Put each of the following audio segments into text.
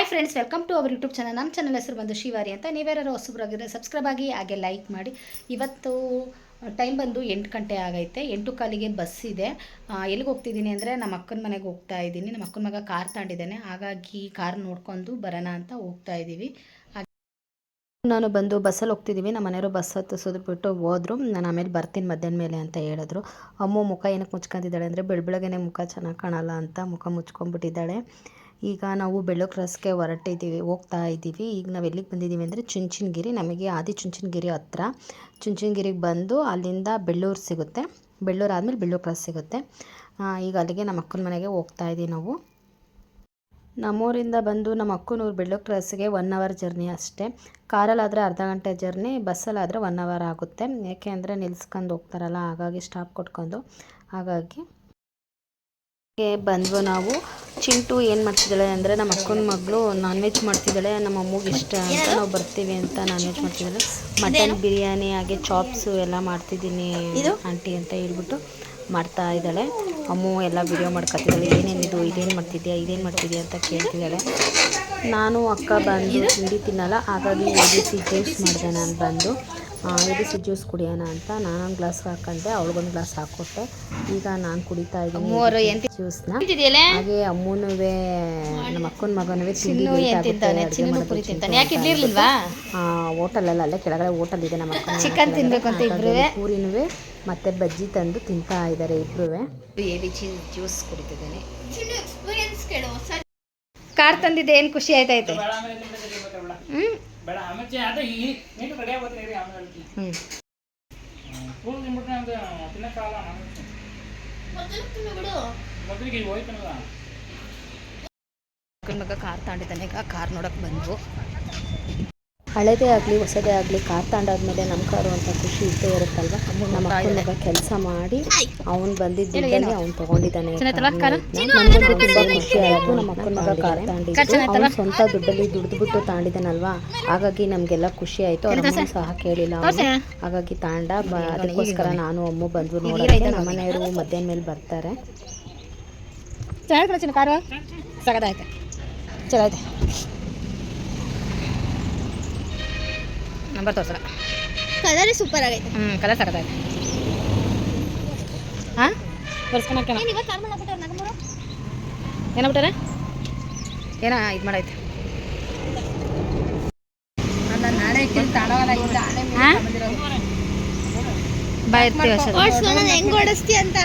Hi friends welcome to our YouTube channel ನಮ್ಮ channel ಹೆಸರು ಬಂದು ಶಿವಾರಿ ಅಂತ. ನೀವ್ಯಾರು ಹೊಸಬ್ರಾಗಿದ್ರೆ ಸಬ್ಸ್ಕ್ರೈಬ್ ಆಗಿ ಹಾಗೆ ಲೈಕ್ ಮಾಡಿ. ಇವತ್ತು ಟೈಮ್ ಬಂದು ಎಂಟು ಗಂಟೆ ಆಗೈತೆ. ಎಂಟು ಕಾಲಿಗೆ ಬಸ್ ಇದೆ. ಎಲ್ಲಿಗೆ ಹೋಗ್ತಿದ್ದೀನಿ ಅಂದರೆ ನಮ್ಮ ಅಕ್ಕನ ಮನೆಗೆ ಹೋಗ್ತಾ ಇದ್ದೀನಿ. ನಮ್ಮ ಅಕ್ಕನ ಮಗ ಕಾರ್ ತಗೊಂಡಿದ್ದಾನೆ. ಹಾಗಾಗಿ ಕಾರ್ ನೋಡ್ಕೊಂಡು ಬರೋಣ ಅಂತ ಹೋಗ್ತಾ ಇದ್ದೀವಿ ನಾನು ಬಂದು ಬಸ್ಸಲ್ಲಿ ಹೋಗ್ತಿದ್ದೀವಿ ನಮ್ಮ ಮನೆಯವರು ಬಸ್ ಹತ್ತಿಸೋದು ಬಿಟ್ಟು ಹೋದ್ರು. ನಾನು ಆಮೇಲೆ ಬರ್ತೀನಿ ಮಧ್ಯಾಹ್ನ ಮೇಲೆ ಅಂತ ಹೇಳಿದ್ರು. ಅಮ್ಮ ಮುಖ ಏನಕ್ಕೆ ಮುಚ್ಕೊಂಡಿದ್ದಾಳೆ ಅಂದರೆ ಬೆಳ್ಬೆಳಗ್ಗೆ ಮುಖ ಚೆನ್ನಾಗಿ ಕಾಣಲ್ಲ ಅಂತ ಮುಖ ಮುಚ್ಕೊಂಡ್ಬಿಟ್ಟಿದ್ದಾಳೆ. ಈಗ ನಾವು ಬೆಳ್ಳೋ ಕ್ರಾಸ್ಗೆ ಹೊರಟಿದ್ದೀವಿ, ಹೋಗ್ತಾ ಇದ್ದೀವಿ. ಈಗ ನಾವು ಎಲ್ಲಿಗೆ ಬಂದಿದ್ದೀವಿ ಅಂದರೆ ಚುಂಚನಗಿರಿ, ನಮಗೆ ಆದಿ ಚುಂಚನಗಿರಿ ಹತ್ರ. ಚುಂಚನಗಿರಿಗೆ ಬಂದು ಅಲ್ಲಿಂದ ಬೆಳ್ಳೂರು ಸಿಗುತ್ತೆ. ಬೆಳ್ಳೂರು ಆದಮೇಲೆ ಬೆಳ್ಳೂರು ಕ್ರಾಸ್ ಸಿಗುತ್ತೆ. ಈಗ ಅಲ್ಲಿಗೆ ನಮ್ಮ ಅಕ್ಕನ ಮನೆಗೆ ಹೋಗ್ತಾ ಇದ್ದೀವಿ ನಾವು. ನಮ್ಮೂರಿಂದ ಬಂದು ನಮ್ಮ ಅಕ್ಕನೂರು ಬೆಳ್ಳೋ ಕ್ರಾಸ್ಗೆ ಒನ್ ಅವರ್ ಜರ್ನಿ ಅಷ್ಟೇ. ಕಾರಲ್ಲಾದರೆ ಅರ್ಧ ಗಂಟೆ ಜರ್ನಿ ಬಸ್ಸಲ್ಲಾದರೆ ಒನ್ ಅವರ್ ಆಗುತ್ತೆ. ಯಾಕೆ ಅಂದರೆ ನಿಲ್ಸ್ಕೊಂಡು ಹೋಗ್ತಾರಲ್ಲ, ಹಾಗಾಗಿ ಸ್ಟಾಪ್ ಕೊಟ್ಕೊಂಡು. ಹಾಗಾಗಿ ಬಂದ್ವು ನಾವು ಚಿಂಟು ಏನು ಮಾಡ್ತಿದ್ದಾಳೆ ಅಂದರೆ ನಮ್ಮ ಅಕ್ಕನ ಮಗಳು ನಾನ್ ವೆಜ್ ಮಾಡ್ತಿದ್ದಾಳೆ ನಮ್ಮ ಅಮ್ಮಗೆ ಇಷ್ಟ ಅಂತ ನಾವು ಬರ್ತೀವಿ ಅಂತ ನಾನ್ ವೆಜ್ ಮಾಡ್ತಿದ್ದಾಳೆ. ಮಟನ್ ಬಿರಿಯಾನಿ ಹಾಗೆ ಚಾಪ್ಸು ಎಲ್ಲ ಮಾಡ್ತಿದ್ದೀನಿ ಆಂಟಿ ಅಂತ ಹೇಳ್ಬಿಟ್ಟು ಮಾಡ್ತಾ ಇದ್ದಾಳೆ. ಅಮ್ಮು ಎಲ್ಲ ವಿಡಿಯೋ ಮಾಡ್ಕೊತಿದ್ದಾಳೆ. ಏನೇನಿದು ಇದೇನು ಮಾಡ್ತಿದ್ಯಾ ಇದೇನು ಮಾಡ್ತಿದ್ಯಾ ಅಂತ ಕೇಳ್ತಿದ್ದಾಳೆ. ನಾನು ಅಕ್ಕ ಬಂದು ತಿಂಡಿ ತಿನ್ನಲ್ಲ ಹಾಗಾಗಿ ಎ ಬಿ ಸಿ ಜ್ಯೂಸ್ ಮಾಡಿದೆ ನಾನು ಬಂದು. ಸಿ ಜ್ಯೂಸ್ ಕುಡಿಯೋಣ ಅಂತ ನಾನೊಂದು ಗ್ಲಾಸ್ ಹಾಕೊಂಡೆ ಅವಳಿಗೊಂದು ಗ್ಲಾಸ್ ಹಾಕೊಟ್ಟೆ. ಈಗ ನಾನು ಕುಡಿತಾ ಇದ್ದೀನಿ ಜ್ಯೂಸ್ನ ಹಾಗೆ ಅಮ್ಮನೂ ನಮ್ಮ ಅಕ್ಕನ ಮಗನೂ ಹೋಟೆಲಲ್ಲಿ ಅಲ್ಲೇ ಕೆಳಗಡೆ ಹೋಟೆಲ್ ಇದೆ ನಮ್ಮ ಅಕ್ಕ ಚಿಕನ್ ತಿನ್ಬೇಕು ಅಂತ ಇಬ್ರು ಪೂರಿನೂ ಮತ್ತೆ ಬಜ್ಜಿ ತಂದು ತಿಂತಾ ಇದ್ದಾರೆ ಇಬ್ರು ಜ್ಯೂಸ್ ಕುಡಿತಿದ್ದೇನೆ. ಕಾರ್ ತಂದಿದ್ದೆ ಏನು ಖುಷಿ ಆಯ್ತೈತೆ ಹ್ಞೂ ಬೇಡ ಆಮೇಲೆ ಅದೇ ಈ ನೀನು ರೆಡಿ ಆಗೋತ್ರಿ ರೀ ಆಮೇಲೆ ಹೇಳ್ತೀನಿ. ಹ್ಞೂ ಫುಲ್ ತಿನ್ಬಿಟ್ರೆ ನಮ್ದು ತಿನ್ನಕ್ಕಾಗಲ್ಲ ಮೊದಲಿಗೆ ಈಗ ಹೋಯ್ತಾನಲ್ಲ ಅಕ್ಕನ ಮಗ ಕಾರ್ ತಾಂಡಿದ್ದಾನೆ ಈಗ ಕಾರ್ ನೋಡಕ್ಕೆ ಬಂದ್ವು ಹಳೇದೇ ಆಗಲಿ ಹೊಸದೇ ಆಗಲಿ ಕಾರ್ ತಗೊಂಡಾದ್ಮೇಲೆ ನಮ್ಮ ಕಾರು ಅಂತ ಖುಷಿ ಇದ್ದೇ ಇರುತ್ತಲ್ವ? ನಮ್ಮ ಅಕ್ಕನ ಮಗ ಕೆಲಸ ಮಾಡಿ ಅವ್ನು ಬಂದಿದ್ದಲ್ಲಿ ಅವ್ನು ತಗೊಂಡಿದ್ದಾನೆ ನಮಗೂ ತುಂಬ ಖುಷಿ ಆಯಿತು. ನಮ್ಮ ಅಕ್ಕನ ಮಗ ಕಾರ್ ತಗೊಂಡಿದ್ದು ಅವ್ನು ಸ್ವಂತ ದುಡ್ಡಲ್ಲಿ ದುಡ್ದುಬಿಟ್ಟು ತಗೊಂಡಿದ್ದಾನಲ್ವಾ ಹಾಗಾಗಿ ನಮಗೆಲ್ಲ ಖುಷಿ ಆಯಿತು. ಅವ್ರ ಸಹ ಕೇಳಿಲ್ಲ ಅವ್ನು. ಹಾಗಾಗಿ ತಾಂಡ ಅದಕ್ಕೋಸ್ಕರ ನಾನು ಅಮ್ಮ ಬಂದು ನೋಡೋಕ್ಕೆ ನಮ್ಮ ಮನೆಯವರು ಮಧ್ಯಾಹ್ನ ಮೇಲೆ ಬರ್ತಾರೆ. ಚೆನ್ನಾಗಿ ಕಾರು? ಸಗದಾಯ್ತು ಚಲೋ ನಂಬರ್ ತೋರ್ಸಲ್ಲ ಕಲರ್ ಸೂಪರ್ ಆಗೈತೆ. ಹ್ಞೂ ಕಲರ್ ಸಗದಾಯ್ತು ಹಾಂ? ತೋರ್ಸ್ಕೊಳಕ್ಕೆ ಏನಾಗ್ಬಿಟ್ಟಾರ ಏನ ಇದು ಮಾಡೈತೆ. ಬಾ ಇರ್ತೀವಿ ಅಷ್ಟೇ ಓಡಿಸ್ಕೊಳ ಹೆಂಗ್ ಓಡಿಸ್ತಿ ಅಂತ.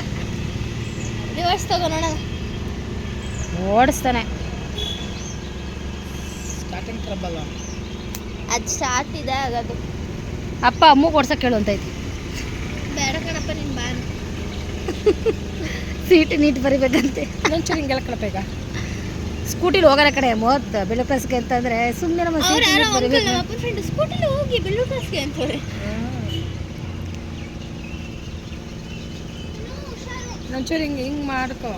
ರಿವರ್ಸ್ ತಗೋ ನೋಡೋಣ. ಓಡಿಸ್ತಾನೆ. ಸ್ಟಾರ್ಟಿಂಗ್ ಟ್ರಬಲ್ ಅದು ಸ್ಟಾರ್ಟ್ ಇದೆ ಆಗೋದು. ಅಪ್ಪ ಅಮ್ಮ ಓಡ್ಸಕ್ಕೆ ಕೇಳು ಅಂತೈತಿ ಬೇಡ ಕಣಪ್ಪ ನಿನ್ನ ಬಾನ್ ಸೀಟ್ ನೀಟ್ ಬರಿಬೇಕಂತೆ. ಒಂಚೂರು ಹಿಂಗೆಲ್ಲ ಕಳಪೇಗ ಸ್ಕೂಟಿಲಿ ಹೋಗಲ್ಲ ಕಡೆ ಮೂವತ್ತು ಬೆಳೆ ಅಂತಂದರೆ ಅಂತಂದ್ರೆ ಸುಮ್ಮನೆ ನಮ್ಮ ಸೀಟ್ ನೀಟ್ ಬರಿಬೇಕು. ಅಪ್ಪನ ಫ್ರೆಂಡ್ ಸ್ಕೂಟಿಲಿ ಹೋಗಿ ಬೆಳ್ಳೂರು ಕ್ಲಾಸ್ಗೆ ಅಂತವ್ರೆ ಒಂಚೂರು ಹಿಂಗೆ ಹಿಂಗೆ ಮಾಡ್ಕೋ.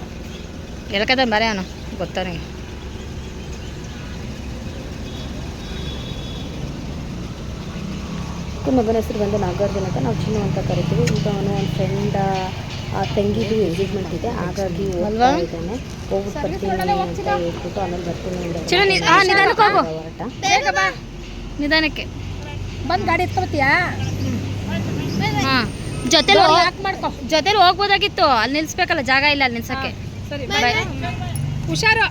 ಎಲ್ಕದ ಬರೇ ಅವನು ಗೊತ್ತಾ ನನಗೆ ಮಗನ ಹೆಸರು ಬಂದು ನಾಗಾರ್ಜುನ ಅಂತ ನಾವು ಚಿನ್ನು ಅಂತ ಕರಿತೀವಿ. ಈಗ ಅವನು ಒಂದು ಫ್ರೆಂಡ್ ತಂಗಿದು ಎಂಗೇಜ್ಮೆಂಟ್ ಇದೆ. ಹಾಗಾಗಿ ಹೋಗ್ತಾ ಇದ್ದಾನೆ. ಹೋಗ್ಬಿಟ್ಟು ಬರ್ತೀನಿ ಅಂತ ಹೇಳ್ಬಿಟ್ಟು ಆಮೇಲೆ ಬರ್ತೀನಿ ಹೊರಟ ನಿಧಾನಕ್ಕೆ ಬಂದು ಗಾಡಿ ಎತ್ಕೊಳ್ತೀಯಾ ಹಾಂ. ಜೊತೆಲಿ ಮಾಡ್ಕೊ ಮಾಡ್ಕೋ. ಜೊತೆಲಿ ಹೋಗ್ಬೋದಾಗಿತ್ತು. ಅಲ್ಲಿ ನಿಲ್ಸ್ಬೇಕಲ್ಲ ಜಾಗ ಇಲ್ಲ ಅಲ್ಲಿ ನಿಲ್ಸಕ್ಕೆ. ಹುಷಾರು.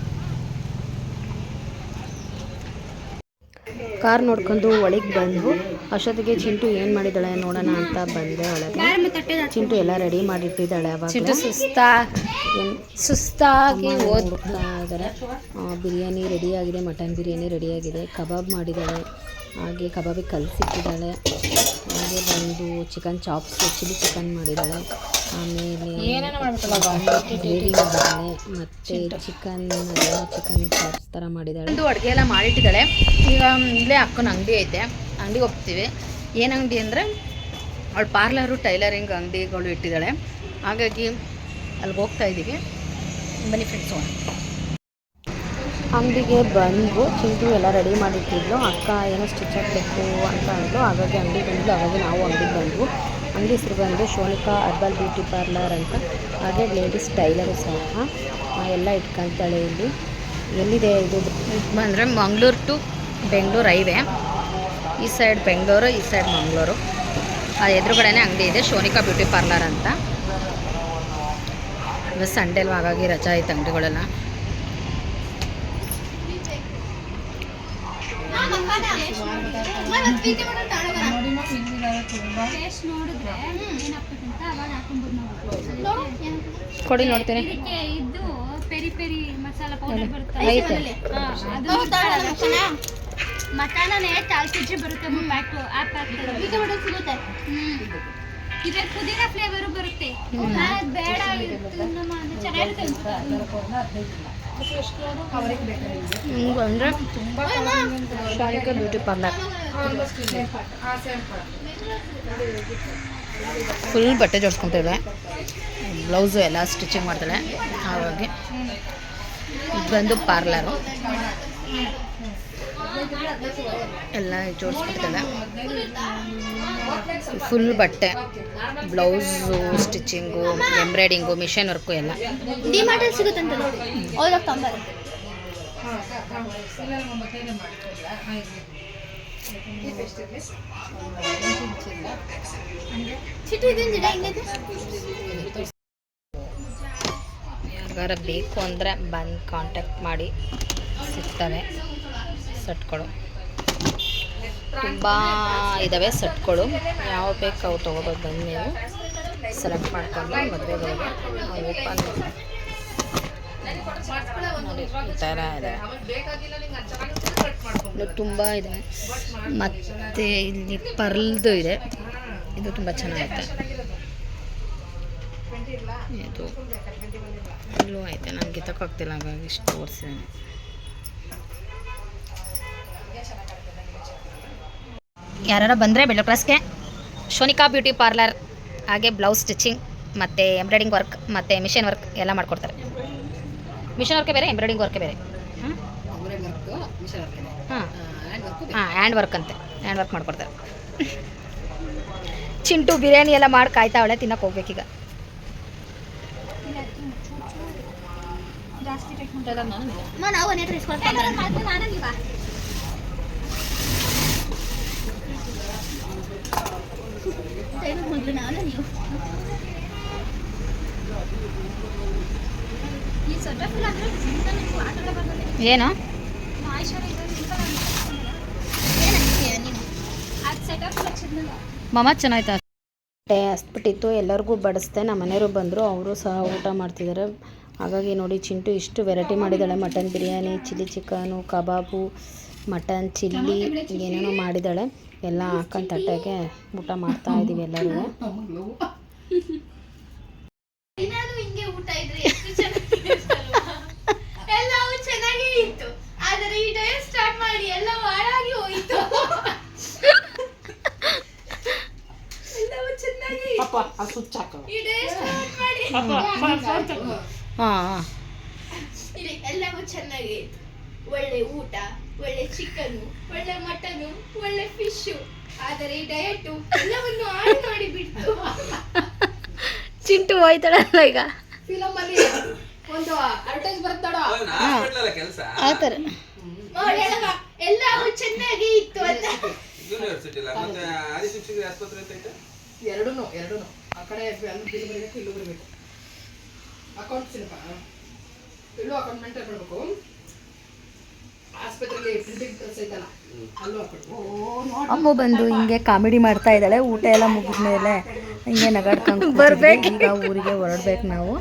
ಕಾರ್ ನೋಡ್ಕೊಂಡು ಒಳಗೆ ಬಂದು ಅಷ್ಟೊತ್ತಿಗೆ ಚಿಂಟು ಏನು ಮಾಡಿದ್ದಾಳೆ ನೋಡೋಣ ಅಂತ ಬಂದೆ ಒಳಗೆ ಚಿಂಟು ಎಲ್ಲ ರೆಡಿ ಮಾಡಿಟ್ಟಿದ್ದಾಳೆ ಅವಾಗ. ಸುಸ್ತಾ ಸುಸ್ತಾಗಿ ಓದ್ತಾ ಇದ್ದಾರೆ ಬಿರಿಯಾನಿ ರೆಡಿ ಆಗಿದೆ ಮಟನ್ ಬಿರಿಯಾನಿ ರೆಡಿ ಆಗಿದೆ. ಕಬಾಬ್ ಮಾಡಿದ್ದಾಳೆ. ಹಾಗೆ ಕಬಾಬಿಗೆ ಕಲಸಿಟ್ಟಿದ್ದಾಳೆ. ಹಾಗೆ ಬಂದು ಚಿಕನ್ ಚಾಪ್ಸ್ ಚಿಲ್ಲಿ ಚಿಕನ್ ಮಾಡಿದ್ದಾಳೆ. ಆಮೇಲೆ ಮತ್ತೆ ಮಾಡಿದ್ದಾಳೆ. ಮತ್ತು ಚಿಕನ್ ಚಿಕನ್ ಚಾಪ್ಸ್ ಥರ ಮಾಡಿದ್ದಾಳೆ. ಅಡುಗೆ ಎಲ್ಲ ಮಾಡಿಟ್ಟಿದ್ದಾಳೆ. ಈಗ ಇಲ್ಲೇ ಅಕ್ಕನ ಅಂಗಡಿ ಐತೆ. ಅಂಗಡಿಗೆ ಹೋಗ್ತೀವಿ. ಏನು ಅಂಗಡಿ ಅಂದರೆ ಅವಳು ಪಾರ್ಲರು ಟೈಲರಿಂಗ್ ಅಂಗಡಿಗಳು ಇಟ್ಟಿದ್ದಾಳೆ. ಹಾಗಾಗಿ ಅಲ್ಲಿಗೆ ಹೋಗ್ತಾ ಇದ್ದೀವಿ. ಬನ್ನಿ ಫ್ರೆಂಡ್ಸ್ ಹೋಗೋಣ. ಅಂಗಡಿಗೆ ಬಂದು ಚಿಂಟು ಎಲ್ಲ ರೆಡಿ ಮಾಡಿಟ್ಟಿದ್ಲು. ಅಕ್ಕ ಏನೋ ಸ್ಟಿಚ್ ಹಾಕಬೇಕು ಅಂತ ಅಂದ್ಲು. ಹಾಗಾಗಿ ಅಂಗಡಿ ಬಂದು ಹಾಗಾಗಿ ನಾವು ಅಂಗಡಿಗೆ ಬಂದ್ವು. ಅಂಗಡಿ ಹೆಸರು ಬಂದು ಶೋನಿಕಾ ಅರ್ಬಲ್ ಬ್ಯೂಟಿ ಪಾರ್ಲರ್ ಅಂತ. ಹಾಗೆ ಲೇಡೀಸ್ ಟೈಲರು ಸಹ ಎಲ್ಲ ಇಟ್ಕೊಳ್ತಾಳೆ ಇಲ್ಲಿ. ಎಲ್ಲಿದೆ ಇದು? ಅಂದರೆ ಮಂಗ್ಳೂರು ಟು ಬೆಂಗಳೂರು ಹೈವೇ. ಈ ಸೈಡ್ ಬೆಂಗಳೂರು ಈ ಸೈಡ್ ಮಂಗಳೂರು. ಅದು ಎದುರುಗಡೆನೇ ಅಂಗಡಿ ಇದೆ ಶೋನಿಕಾ ಬ್ಯೂಟಿ ಪಾರ್ಲರ್ ಅಂತ. ಇವತ್ತು ಸಂಡೇ ಅಲ್ವಾ ಹಾಗಾಗಿ ರಜಾ ಐತೆ ಅಂಗಡಿಗಳೆಲ್ಲ. ಕೊಡಿ ನೋಡ್ತೀನಿ. ಇದಕ್ಕೆ ಇದು ಪೆರಿ ಪೆರಿ ಮಸಾಲ ಪೌಡರ್ ಬರುತ್ತೆ ಮಸಾಲನೇ ಕಾಲ್ ಕೆ ಜಿ ಬರುತ್ತೆ ಒಂದು ಪ್ಯಾಕು ಆ ಪ್ಯಾಕ್ ಸಿಗುತ್ತೆ. ಇದ್ರ ಪುದೀನ ಫ್ಲೇವರು ಬರುತ್ತೆ. ನಾನ್ ಬೇಡ ಇದು ಚೆನ್ನಾಗಿರುತ್ತೆ ಅಂದರೆ ಬ್ಯೂಟಿ ಪಾರ್ಲರ್ ಫುಲ್ ಬಟ್ಟೆ ಜೋಡಿಸ್ಕೊತಾಳೆ ಬ್ಲೌಸು ಎಲ್ಲ ಸ್ಟಿಚಿಂಗ್ ಮಾಡ್ತಾಳೆ. ಹಾಗಾಗಿ ಇದು ಬಂದು ಪಾರ್ಲರು ಎಲ್ಲ ಜೋಡಿಸ್ಬಿಡ್ತದೆ ಫುಲ್ ಬಟ್ಟೆ blouse stitching embroidery machine work ಎಲ್ಲ. ಡಿಮಾರ್ಟಲ್ಲಿ ಸಿಗುತ್ತಂತ ನೋಡಿ. ಯಾರಿಗಾರ ಬೇಕು ಅಂದರೆ ಬಂದು ಕಾಂಟ್ಯಾಕ್ಟ್ ಮಾಡಿ ಸಿಗ್ತವೆ. ಸೆಟ್ಗಳು. ತುಂಬ ಇದ್ದಾವೆ ಸೆಟ್ಗಳು. ಯಾವ ಬೇಕು ಅವು ತೊಗೋಬೋದು. ಬಂದು ನೀವು. ಸೆಲೆಕ್ಟ್ ಮಾಡ್ಕೊಂಡು ಮದುವೆಗೆ ಓಪನ್ ನೋಡಿ ಈ ಥರ ಇದೆ. ತುಂಬ ಇದೆ. ಮತ್ತು ಇಲ್ಲಿ ಪರ್ಲ್ದು ಇದೆ. ಇದು ತುಂಬ ಚೆನ್ನಾಗಿದೆ ಇದು. ಇಲ್ಲೂ ಐತೆ. ನನಗೆ ತಗೋಗ್ತಿಲ್ಲ ಹಾಗಾಗಿ ಇಷ್ಟು ತೋರಿಸಿದ್ದೀನಿ ಯಾರು ಬಂದರೆ ಬೆಳ್ಳ ಕ್ಲಾಸ್ಗೆ. ಶೋನಿಕಾ ಬ್ಯೂಟಿ ಪಾರ್ಲರ್ ಹಾಗೆ ಬ್ಲೌಸ್ ಸ್ಟಿಚಿಂಗ್ ಮತ್ತು ಎಂಬ್ರಾಯ್ಡಿಂಗ್ ವರ್ಕ್ ಮತ್ತು ಮಿಷನ್ ವರ್ಕ್ ಎಲ್ಲ ಮಾಡಿಕೊಡ್ತಾರೆ. ಮಿಷನ್ ವರ್ಕೇ ಬೇರೆ ಎಂಬ್ರಾಯ್ಡಿಂಗ್ ವರ್ಕೇ ಬೇರೆ. ಹಾಂ ಹಾಂ ಹಾಂ ಹ್ಯಾಂಡ್ ವರ್ಕ್ ಅಂತೆ. ಹ್ಯಾಂಡ್ ವರ್ಕ್ ಮಾಡಿಕೊಡ್ತಾರೆ. ಚಿಂಟು ಬಿರಿಯಾನಿ ಎಲ್ಲ ಮಾಡಿ ಕಾಯ್ತಾವಳೆ ತಿನ್ನಕ್ಕೆ ಹೋಗ್ಬೇಕೀಗ ಅಮ್ಮ ನಾವು ಒಂದೇ ಹತ್ರ ಇಸ್ಕೊಳ್ತಾ ಮೊದಲು ನಾನು ನೀವು ಈ ಸೊಟ್ಟ ಫುಲ್ ಅಂದ್ರೆ simple ನೀವು ಆಟ ಆಡೋ ಬರ್ತದೆ. ಏನು ಮಾಹೇಶ್ವರ ಇದು simple ಆಗಿ ಏನಂತೀಯ ನೀನು? ಲಕ್ಷದ್ನಲ್ಲ. ಮಮ್ಮ ಚೆನ್ನಾಯ್ತಾ ಹಸ್ಬಿಟ್ಟಿತ್ತು ಎಲ್ಲರಿಗೂ ಬಡಿಸ್ದೆ. ನಮ್ಮ ಮನೆಯವರು ಬಂದರು. ಅವರು ಸಹ ಊಟ ಮಾಡ್ತಿದ್ದಾರೆ. ಹಾಗಾಗಿ ನೋಡಿ, ಚಿಂಟು ಇಷ್ಟು ವೆರೈಟಿ ಮಾಡಿದ್ದಾಳೆ. Mutton biryani, chilli chicken, kebab, mutton, chilli ಏನೇನೋ ಮಾಡಿದ್ದಾಳೆ. ಎಲ್ಲ ಹಾಕೊಂಡು ತಟ್ಟೆಗೆ ಊಟ ಮಾಡ್ತಾ ಇದೀವಿ ಎಲ್ಲರೂ. ದಿನಾಲೂ ಹಿಂಗೆ ಊಟ ಇದ್ರೆ ಎಷ್ಟು ಚೆನ್ನಾಗಿರುತ್ತೆ ಅಲ್ವಾ? ಎಲ್ಲವೂ ಚೆನ್ನಾಗೇ ಇತ್ತು. ಆದರೆ ಈ ಡಯಟ್ ಸ್ಟಾರ್ಟ್ ಮಾಡಿ ಎಲ್ಲ ಹಾಳಾಗಿ ಹೋಯಿತು. ಎಲ್ಲವೂ ಚೆನ್ನಾಗಿ ಪಾಪ ಅದು ಸ್ವಿಚ್ ಈ ಡಯಟ್ ಸ್ಟಾರ್ಟ್ ಮಾಡಿ. ಹಾಂ ಇಲ್ಲಿ ಎಲ್ಲವೂ ಚೆನ್ನಾಗಿ ಒಳ್ಳೆ ಊಟ ಒಳ್ಳೆ ಚಿಕನು ಒಳ್ಳೆ ಮಟನು ಒಳ್ಳೆ ಫಿಶು ಆದರೆ ಈ ಡಯಟ್ ಎಲ್ಲವನ್ನು ಹಾಳು ಮಾಡಿ ಬಿಡ್ತು ಚಿಂಟು ಹೋಯ್ತಾಳಲ್ಲ ಈಗ. ಫಿಲಮ್ ಅಲ್ಲಿ ಒಂದು ಅಡ್ವರ್ಟೈಸ್ ಬರ್ತಾಡ ಕೆಲಸ. ಆ ಥರ? ಎಲ್ಲವೂ ಚೆನ್ನಾಗಿ ಇತ್ತು ಅಂತ. ಯೂನಿವರ್ಸಿಟಿ ಇಲ್ಲ ಮತ್ತೆ ಆದಿಶಿಕ್ಷಕರ ಆಸ್ಪತ್ರೆ ಅಂತ ಐತೆ ಎರಡೂನು ಎರಡೂನು. ಆ ಕಡೆ ಅಲ್ಲಿ ಬಿಲ್ ಬರಬೇಕು ಇಲ್ಲೂ ಬರಬೇಕು. ಅಕೌಂಟ್ಸ್ ಇಲ್ಲೂ ಅಕೌಂಟ್ಮೆಂಟ್ ಬರಬೇಕು ಆಸ್ಪತ್ರೆಯಲ್ಲಿ ಪ್ರಿಂಟಿಂಗ್ ಕೆಲಸ ಐತಲ್ಲ ಅಲ್ಲೂ ಹಾಕೊಂಡು ಅಮ್ಮ ಬಂದು ಹಿಂಗೆ ಕಾಮಿಡಿ ಮಾಡ್ತಾ ಇದ್ದಾಳೆ ಊಟ ಎಲ್ಲ ಮುಗಿದ್ಮೇಲೆ ಹಿಂಗೆ ನಗಾಡ್ಕೊಂಡು ಬರ್ಬೇಕು. ಈಗ ಊರಿಗೆ ಹೊರಡ್ಬೇಕು ನಾವು.